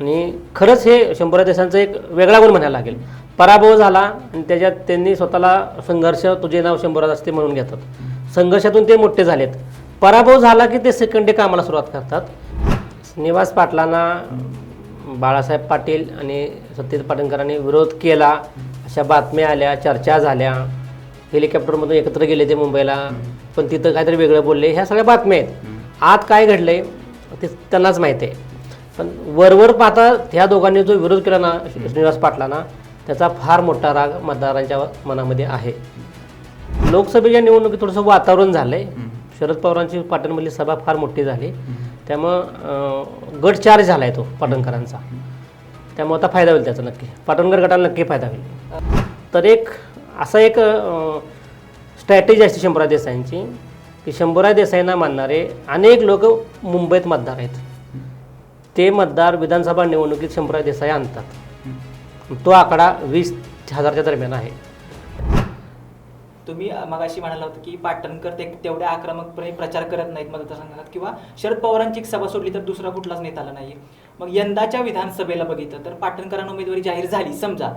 आणि खरंच हे शंभर देशांचं एक वेगळा गुण म्हणायला लागेल. पराभव झाला आणि त्याच्यात त्यांनी स्वतःला संघर्ष तुझे नाव शंभरात असते म्हणून घेतात. संघर्षातून ते मोठे झालेत. पराभव झाला की ते सेकंड डे कामाला सुरुवात करतात. निवास पाटलांना बाळासाहेब पाटील आणि सत्यजित पाटणकरांनी विरोध केला. अशा बातम्या आल्या चर्चा झाल्या. हेलिकॉप्टरमधून एकत्र गेले ते मुंबईला पण तिथं काहीतरी वेगळं बोलले. ह्या सगळ्या बातम्या आहेत. आत काय घडलंय ते त्यांनाच माहिती आहे. पण वरवर पाहता ह्या दोघांनी जो विरोध केला ना श्रीनिवास पाटलांना त्याचा फार मोठा राग मतदारांच्या मनामध्ये आहे. लोकसभेच्या निवडणुकीत थोडंसं वातावरण झालं आहे शरद पवारांची पाटणमधली सभा फार मोठी झाली. त्यामुळं गट चार्ज झाला आहे तो पाटणकरांचा. त्यामुळे आता फायदा होईल त्याचा नक्की. पाटणकर गटाला नक्की फायदा होईल. तर एक असा एक स्ट्रॅटेजी असते शंभरा देसाईंची की शंभरा देसाईंना मानणारे अनेक लोक मुंबईत मतदार आहेत. ते मतदार विधानसभा निवडणुकीत शंभरा देसाई आणतात. तो आकडा वीस हजारच्या दरम्यान आहे. तुम्ही मगाशी म्हणाला होता की पाटणकर ते तेवढ्या आक्रमकपणे प्रचार करत नाहीत मतदारसंघात किंवा शरद पवारांची एक सभा सोडली तर दुसरा कुठलाच नेता आला नाहीये मग यंदाच्या विधानसभेला बघितलं तर पाटणकरांना उमेदवारी जाहीर झाली समजा.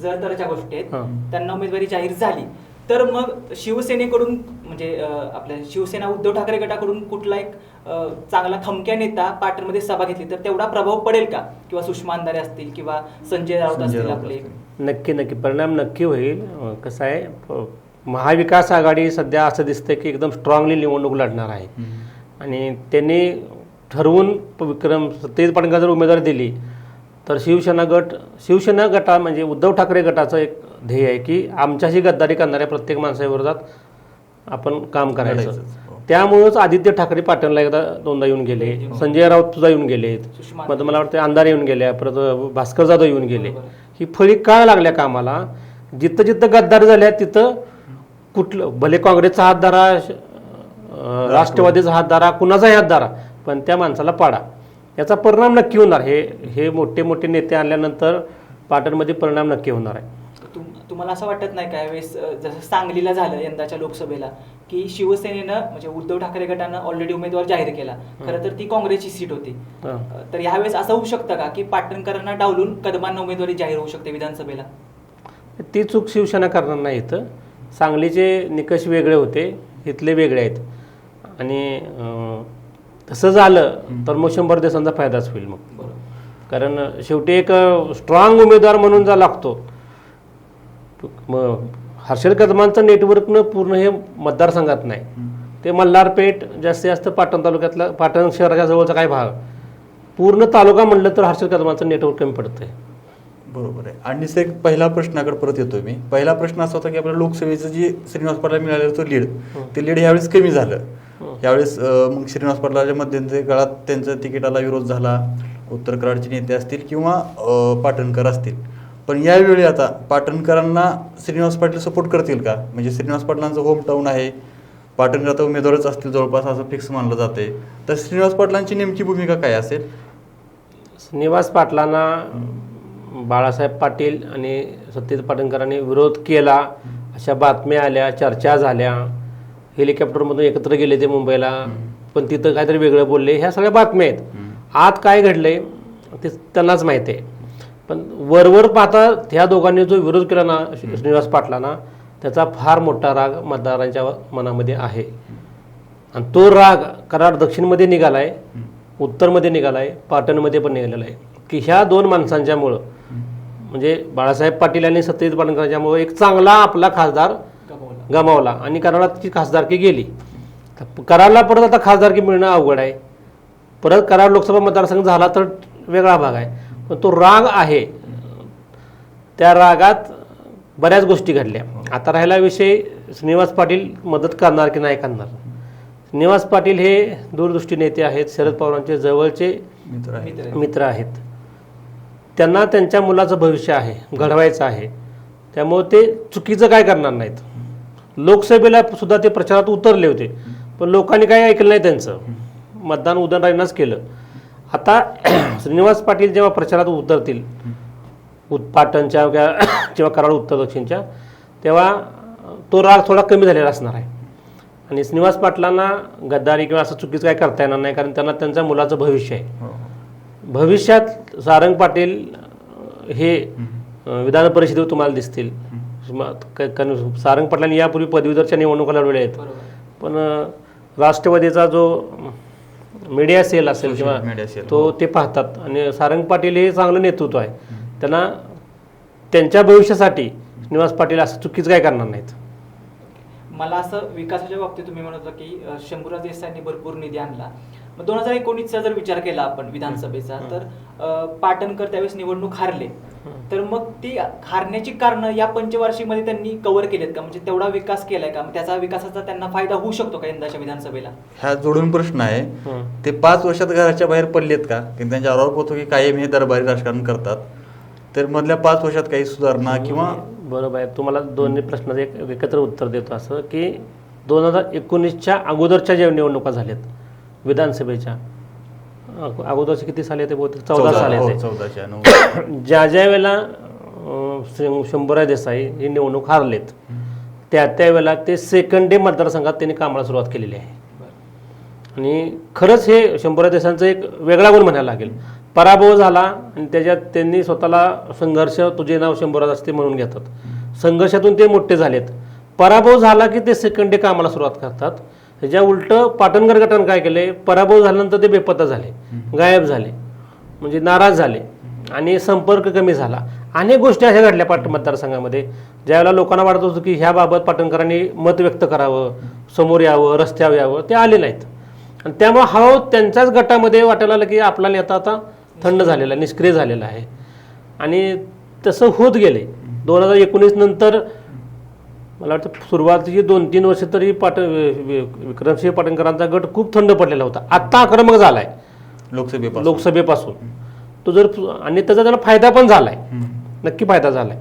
जर तरच्या गोष्टी आहेत. त्यांना उमेदवारी जाहीर झाली. तर मग शिवसेनेकडून म्हणजे आपल्या शिवसेना उद्धव ठाकरे गटाकडून कुठला एक चांगला खमक्या नेता पाटणमध्ये सभा घेतली तर तेवढा प्रभाव पडेल का? किंवा सुषमा अंधारे असतील किंवा संजय राऊत असतील आपले. नक्की नक्की. परिणाम नक्की होईल. कसं आहे महाविकास आघाडी सध्या असं दिसतंय की एकदम स्ट्रॉंगली निवडणूक लढणार आहे. आणि त्यांनी ठरवून प- विक्रम सत्यजित पाटणकर जर उमेदवारी दिली तर शिवसेना गट शिवसेना गटा म्हणजे उद्धव ठाकरे गटाचं एक ध्येय आहे की आमच्याशी गद्दारी करणाऱ्या प्रत्येक माणसाविरोधात आपण काम करायचं. त्यामुळेच आदित्य ठाकरे पाटणला एकदा दोनदा येऊन गेले. संजय राऊत सुद्धा येऊन गेले. मग मला वाटतं अंधारे येऊन गेल्या परत भास्कर जाधव येऊन गेले. ही फळी का लागल्या कामाला? जिथं जिथं गद्दार झाल्या तिथं कुठलं भले काँग्रेसचा हात धरा राष्ट्रवादीचा हात धरा कुणाचाही हात धरा पण त्या माणसाला पाडा. याचा परिणाम नक्की होणार. हे हे मोठे मोठे नेते आणल्यानंतर पाटणमध्ये परिणाम नक्की होणार आहे. तुम्हाला असं वाटत नाही का यावेळेस अं, जसं सांगलीला झालं यंदाच्या लोकसभेला की शिवसेनेनं म्हणजे उद्धव ठाकरे गटानं ऑलरेडी उमेदवार जाहीर केला. खरं तर ती काँग्रेसची सीट होती. तर यावेळेस असं होऊ शकतं का की पाटणकरांना डावलून कदमांना उमेदवारी जाहीर होऊ शकते विधानसभेला? ती चूक शिवसेना करणार नाही इथं. सांगलीचे निकष वेगळे होते इथले वेगळे आहेत. आणि तसं झालं तर मग शंभर देशांचा फायदाच होईल मग. कारण शेवटी एक स्ट्रॉंग उमेदवार म्हणून जा लागतो मग हर्षद कदमांचं नेटवर्कनं पूर्ण हे मतदारसंघात नाही. ते मल्हारपेठ जास्तीत जास्त पाटण तालुक्यातला पाटण शहराच्या जवळचा काही भाग. पूर्ण तालुका म्हणलं तर हर्षद कदमांचं नेटवर्क कमी पडतं आहे बरोबर आहे. आणि एक पहिला प्रश्नाकडे परत येतोय मी. पहिला प्रश्न असा होता की आपल्या लोकसभेचं जे श्रीनिवास पाटला मिळालेलं तो लीड ते लीड यावेळेस कमी झालं. यावेळेस मग श्रीनिवास पाटलाच्या मध्यंतरी काळात त्यांच्या तिकिटाला विरोध झाला. उत्तर कराडचे नेते असतील किंवा पाटणकर असतील. पण यावेळी आता पाटणकरांना श्रीनिवास पाटील सपोर्ट करतील का? म्हणजे श्रीनिवास पाटलांचं होम टाऊन आहे. पाटणकर आता उमेदवारच असतील जवळपास असं फिक्स मानलं जाते. तर श्रीनिवास पाटलांची नेमकी भूमिका काय असेल? निवास पाटलांना बाळासाहेब पाटील आणि सत्यजित पाटणकरांनी विरोध केला. अशा बातम्या आल्या चर्चा झाल्या. हेलिकॉप्टरमधून एकत्र गेले ते मुंबईला. पण तिथं काहीतरी वेगळं बोलले. ह्या सगळ्या बातम्या आहेत. आत काय घडलंय ते त्यांनाच माहिती आहे. पण वरवर पाहता ह्या दोघांनी जो विरोध केला ना श्रीनिवास पाटलांना त्याचा फार मोठा राग मतदारांच्या मनामध्ये आहे. आणि तो राग कराड दक्षिणमध्ये निघालाय उत्तरमध्ये निघालाय पाटणमध्ये पण निघालेला आहे. की ह्या दोन माणसांच्यामुळं म्हणजे बाळासाहेब पाटील आणि सत्यजित पाटणकरांच्यामुळं एक चांगला आपला खासदार गमावला आणि कराडाची खासदारकी गेली. तर कराडला परत आता खासदारकी मिळणं अवघड आहे. परत कराड लोकसभा मतदारसंघ झाला तर वेगळा भाग आहे. पण तो राग आहे. त्या रागात बऱ्याच गोष्टी घडल्या. आता राहिला विषय श्रीनिवास पाटील मदत करणार की नाही करणार? श्रीनिवास पाटील हे दूरदृष्टी नेते आहेत शरद पवारांचे जवळचे मित्र आहे मित्र आहेत. मित्र आहेत. त्यांना त्यांच्या मुलाचं भविष्य आहे घडवायचं आहे. त्यामुळे ते चुकीचं काय करणार नाहीत. लोकसभेला सुद्धा ते प्रचारात उतरले होते पण लोकांनी काय ऐकलं नाही त्यांचं. मतदान उदयनराजेंनाच केलं. आता श्रीनिवास पाटील जेव्हा प्रचारात उतरतील उत- पाटणच्या किंवा किंवा कराड उत्तर दक्षिणच्या तेव्हा तो राग थोडा कमी झालेला असणार आहे. आणि श्रीनिवास पाटलांना गद्दारी किंवा असं चुकीचं काय करता येणार नाही कारण त्यांना त्यांच्या मुलाचं भविष्य आहे. हो. भविष्यात सारंग पाटील हे विधान परिषदेवर तुम्हाला दिसतील. सारंग पाटलांनी यापूर्वी पदवीधरच्या निवडणुका लढवल्या आहेत. पण राष्ट्रवादीचा जो मीडिया सेल असेल किंवा cell. तो ते पाहतात. आणि सारंग पाटील हे चांगलं नेतृत्व आहे. त्यांना त्यांच्या भविष्यासाठी श्रीनिवास पाटील असं चुकीचं काय करणार नाहीत. मला असं विकासाच्या बाबतीत तुम्ही म्हणत होता की शंभूराज देसाईंनी भरपूर निधी आणला. मग दोन हजार एकोणीसचा जर विचार केला आपण विधानसभेचा तर पाटणकर त्यावेळेस निवडणूक हारले. तर मग ती हारण्याची कारणं या पंचवार्षिकमध्ये त्यांनी कव्हर केलेत का? म्हणजे तेवढा विकास केलाय का? त्याचा विकासाचा त्यांना फायदा होऊ शकतो का यंदाच्या विधानसभेला? ह्या जोडून प्रश्न आहे. हं. ते पाच वर्षात घराच्या बाहेर पडलेत का? की त्यांच्या आरोप होतो की कायम हे दरबारी राजकारण करतात. तर मधल्या पाच वर्षात काही सुधारणा किंवा बरोबर आहे. तुम्हाला दोन्ही प्रश्नाचं एक एकत्र उत्तर देतो असं की दोन हजार एकोणीसच्या अगोदरच्या ज्या निवडणुका झाल्यात विधानसभेच्या. अग- अगोदरचे किती साले ते बहुतेक? चौदा साले हो, ज्या ज्या वेळेला शंभूराज देसाई ही निवडणूक हारलेत त्या त्यावेळेला ते सेकंड डे मतदारसंघात त्यांनी कामाला सुरुवात केलेली आहे. आणि खरंच हे शंभूराज देसाईंचा एक वेगळा गुण म्हणायला लागेल. पराभव झाला आणि त्याच्यात त्यांनी स्वतःला संघर्ष तुझे नाव शंभूराज असते म्हणून घेतात. संघर्षातून ते मोठे झालेत. पराभव झाला की ते सेकंड डे कामाला सुरुवात करतात. ह्याच्या उलटं पाटणकर गटानं काय केले? पराभव झाल्यानंतर ते बेपत्ता झाले गायब झाले म्हणजे नाराज झाले आणि संपर्क कमी झाला. अनेक गोष्टी अशा घडल्या पाट मतदारसंघामध्ये ज्यावेळेला लोकांना वाटत होतं की ह्याबाबत पाटणकरांनी मत व्यक्त करावं समोर यावं रस्त्यावर यावं ते आले नाहीत. आणि त्यामुळे हळूहळू त्यांच्याच गटामध्ये वाटायला लागलं की आपला नेता आता थंड झालेला निष्क्रिय झालेला आहे. आणि तसं होत गेले दोन हजार एकोणीस नंतर मला वाटतं सुरुवातीची दोन तीन वर्ष तरी पाट विक्रमसिंह पाटणकरांचा गट खूप थंड पडलेला होता. आत्ता आक्रमक झाला आहे लोकसभेपासून. लोकसभेपासून. तो जर आणि त्याचा त्याला फायदा पण झालाय. हं. नक्की फायदा झालाय.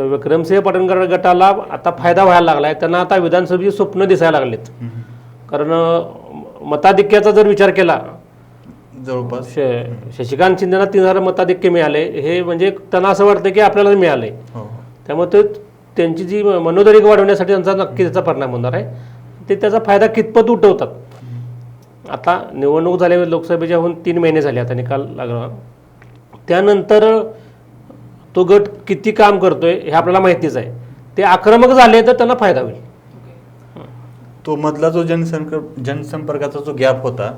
विक्रमसिंह पाटणकर गटाला आता फायदा व्हायला लागलाय. त्यांना आता विधानसभेची स्वप्न दिसायला लागलेत. कारण मताधिक्याचा जर विचार केला जवळपास. शशिकांत शिंदेना तीन हजार मताधिक्य मिळाले. हे म्हणजे त्यांना असं वाटतं की आपल्याला मिळालंय. हो. त्यामुळे ते त्यांची जी मनोदरी वाढवण्यासाठी त्यांचा नक्की त्याचा परिणाम होणार आहे. ते त्याचा फायदा कितपत उठवतात? आता निवडणूक झाल्या लोकसभेच्या होऊन तीन महिने झाले आता निकाल लागला त्यानंतर तो गट किती काम करतोय हे आपल्याला माहितीच आहे. ते आक्रमक झाले तर त्यांना फायदा होईल. तो मधला जो जनसंपर्क जनसंपर्काचा जो गॅप होता.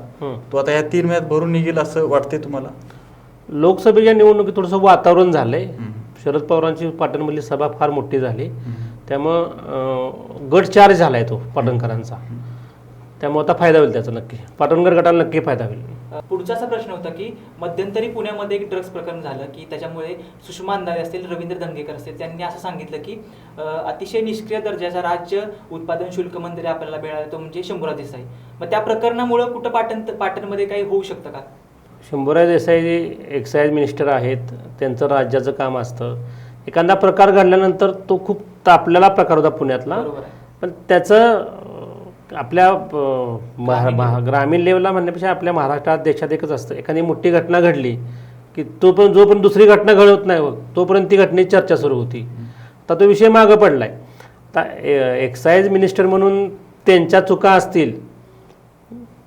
तो आता ह्या तीन महिन्यात भरून निघेल असं वाटतंय तुम्हाला? लोकसभेच्या निवडणुकीत थोडंसं वातावरण झालंय. शरद पवारांची पाटणमधली सभा फार मोठी झाली. त्यामुळं गट चार्ज झालाय तो पाटणकरांचा. त्यामुळे आता फायदा होईल त्याचा नक्की. पाटणकर गटाला नक्की फायदा होईल. पुढचा असा प्रश्न होता की मध्यंतरी पुण्यामध्ये एक ड्रग्ज प्रकरण झालं की त्याच्यामुळे सुषमा अंधारे असतील रवींद्र दंगेकर असतील त्यांनी असं सांगितलं की अतिशय निष्क्रिय दर्जाचा राज्य उत्पादन शुल्क मंत्री आपल्याला मिळाला तो म्हणजे शंभूराज देसाई. मग त्या प्रकरणामुळे कुठं पाटण पाटणमध्ये काही होऊ शकतं का? शंभूराज देसाई एक्साईज मिनिस्टर आहेत त्यांचं राज्याचं काम असतं. एखादा प्रकार घडल्यानंतर तो खूप तापलेला प्रकार होता पुण्यातला. आहे. पण त्याचं आपल्या ग्रामीण लेवलला म्हणण्यापेक्षा आपल्या महाराष्ट्रात देशात एकच असतं. एखादी मोठी घटना घडली की तोपर्यंत जोपर्यंत दुसरी घटना घडत नाही तोपर्यंत ती घटनेची चर्चा सुरू होती. तर तो विषय मागं पडलाय. आता एक्साईज मिनिस्टर म्हणून त्यांच्या चुका असतील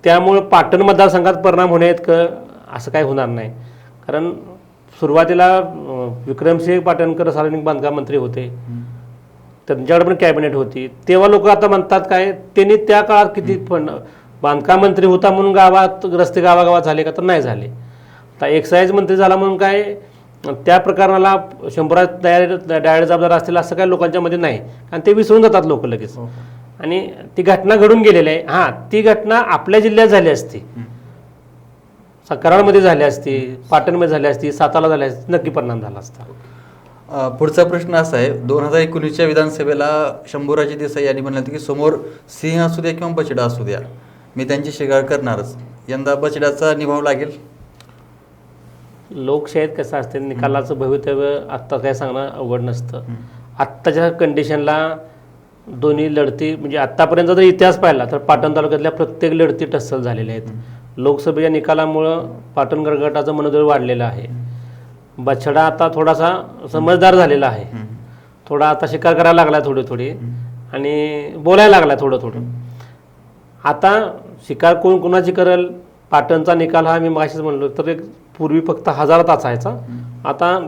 त्यामुळं पाटण मतदारसंघात परिणाम होणे इतकं असं काही होणार नाही. कारण सुरुवातीला विक्रमसिंह पाटणकर सार्वजनिक बांधकाम मंत्री होते. त्यांच्याकडे पण कॅबिनेट होती तेव्हा लोक आता म्हणतात काय त्यांनी त्या काळात किती पण बांधकाम मंत्री होता म्हणून गावात रस्ते गावागावात झाले का तर नाही झाले. आता एक्साईज मंत्री झाला म्हणून काय त्या प्रकरणाला शंभरात डायरेक्ट डायरेक्ट जबाबदार असतील असं काय लोकांच्या मध्ये नाही. आणि ते विसरून जातात लोक लगेच. हो. आणि ती घटना घडून गेलेली आहे. हां ती घटना आपल्या जिल्ह्यात झाली असती. कराडमध्ये झाली असती पाटणमध्ये झाली असती साताला झाली असती नक्की परिणाम झाला असता. पुढचा प्रश्न असा आहे दोन हजार एकोणीसच्या विधानसभेला शंभूराजे देसाई यांनी म्हणलं होतं की समोर सिंह असू द्या किंवा बछडा असू द्या मी त्यांची शिकार करणारच. यंदा बछड्याचा निभाव लागेल. लोकशाहीत कसं असते निकालाचं भवितव्य आत्ता काय सांगणं अवघड नसतं. आत्ताच्या कंडिशनला दोन्ही लढती म्हणजे आत्तापर्यंत जर इतिहास पाहिला तर पाटण तालुक्यातल्या प्रत्येक लढती टस्सल झालेल्या आहेत. लोकसभेच्या निकालामुळं पाटणकर गटाचं मनोदळ वाढलेलं आहे. बछडा आता थोडासा समजदार झालेला आहे. थोडा आता शिकार करायला लागला थोडी थोडी आणि बोलायला लागला थोडं थोडं आता शिकार कोण कोणाची करेल? पाटणचा निकाल हा मी मागाशीच म्हणलो तर एक पूर्वी फक्त हजारात असायचा आता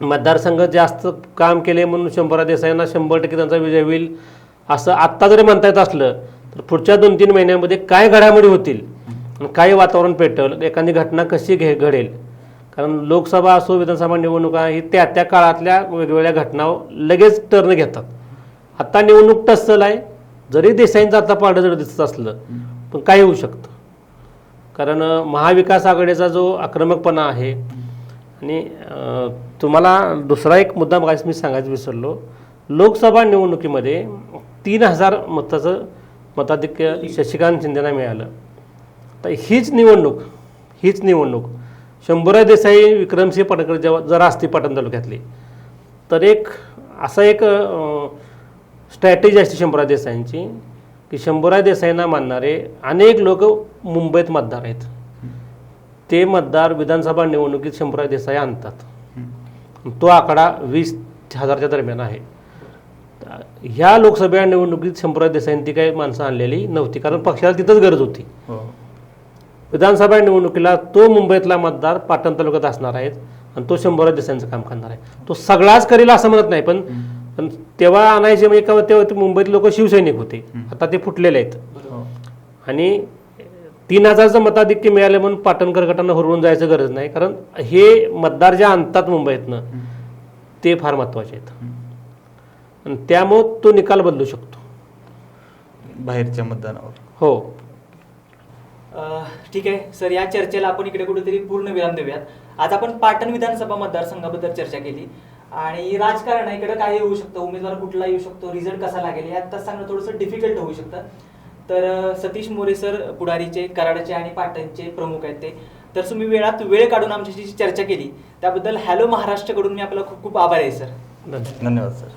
मतदारसंघ जास्त काम केले म्हणून शंभरा देसाईंना शंभर टक्के त्यांचा विजय होईल असं आत्ता जरी म्हणता येत असलं तर पुढच्या दोन तीन महिन्यामध्ये काय घडामोडी होतील? काय वातावरण पेटल एखादी घटना कशी घे घडेल? कारण लोकसभा असो विधानसभा निवडणुका ही त्या त्या काळातल्या वेगवेगळ्या घटना लगेच टर्न घेतात. आत्ता निवडणूक टसल आहे. जरी देसाईंचं आता पारडं जर दिसत असलं पण काय होऊ शकतं. कारण महाविकास आघाडीचा जो आक्रमकपणा आहे आणि तुम्हाला दुसरा एक मुद्दा बघायचं मी सांगायचं विसरलो. लोकसभा निवडणुकीमध्ये तीन हजार मताचं मताधिक्य शशिकांत शिंदेना मिळालं. तर हीच निवडणूक हीच निवडणूक. शंभूराज देसाई विक्रमसिंह पटकर जेव्हा जरा असती पाटण तालुक्यातली तर एक असा एक स्ट्रॅटेजी असते शंभूराज देसाईंची की शंभूराज देसाईंना मानणारे अनेक लोक मुंबईत मतदार आहेत. ते मतदार विधानसभा निवडणुकीत शंभूराज देसाई आणतात. तो आकडा वीस हजारच्या दरम्यान आहे. ह्या लोकसभा निवडणुकीत शंभूराज देसाईंनी ती काही माणसं आणलेली नव्हती कारण पक्षाला तिथंच गरज होती. हो. विधानसभा निवडणुकीला तो मुंबईतला मतदार पाटण तालुक्यात असणार आहेत आणि तो शंभराज देसाईंचं काम करणार आहे. तो सगळाच करेल असं म्हणत नाही पण पण तेव्हा आणायचे म्हणजे का तेव्हा ते मुंबईत लोक शिवसैनिक होते. आता ते फुटलेले आहेत. आणि तीन हजारचं मताधिक्य मिळालं म्हणून पाटणकर गटांना हरवून जायचं गरज नाही कारण हे मतदार जे आणतात मुंबईतनं ते फार महत्त्वाचे आहेत. आणि त्यामुळं तो निकाल बदलू शकतो. बाहेरच्या मतदानावर. हो. अह, ठीक आहे. सर या चर्चेला आपण इकडे कुठेतरी पूर्ण विराम देऊयात. आज आपण पाटण विधानसभा मतदारसंघाबद्दल चर्चा केली. आणि राजकारण आहे इकडे काय येऊ शकतं? उमेदवार कुठला येऊ शकतो? रिझल्ट कसा लागेल? यात सांगणं थोडंसं डिफिकल्ट होऊ शकतं. तर अह, सतीश मोरे सर पुढारीचे कराडाचे आणि पाटणचे प्रमुख आहेत ते. तर तुम्ही वेळात वेळ काढून आमच्याशी जी चर्चा केली. त्याबद्दल हॅलो महाराष्ट्रकडून मी आपला खूप खूप आभार आहे सर धन्यवाद सर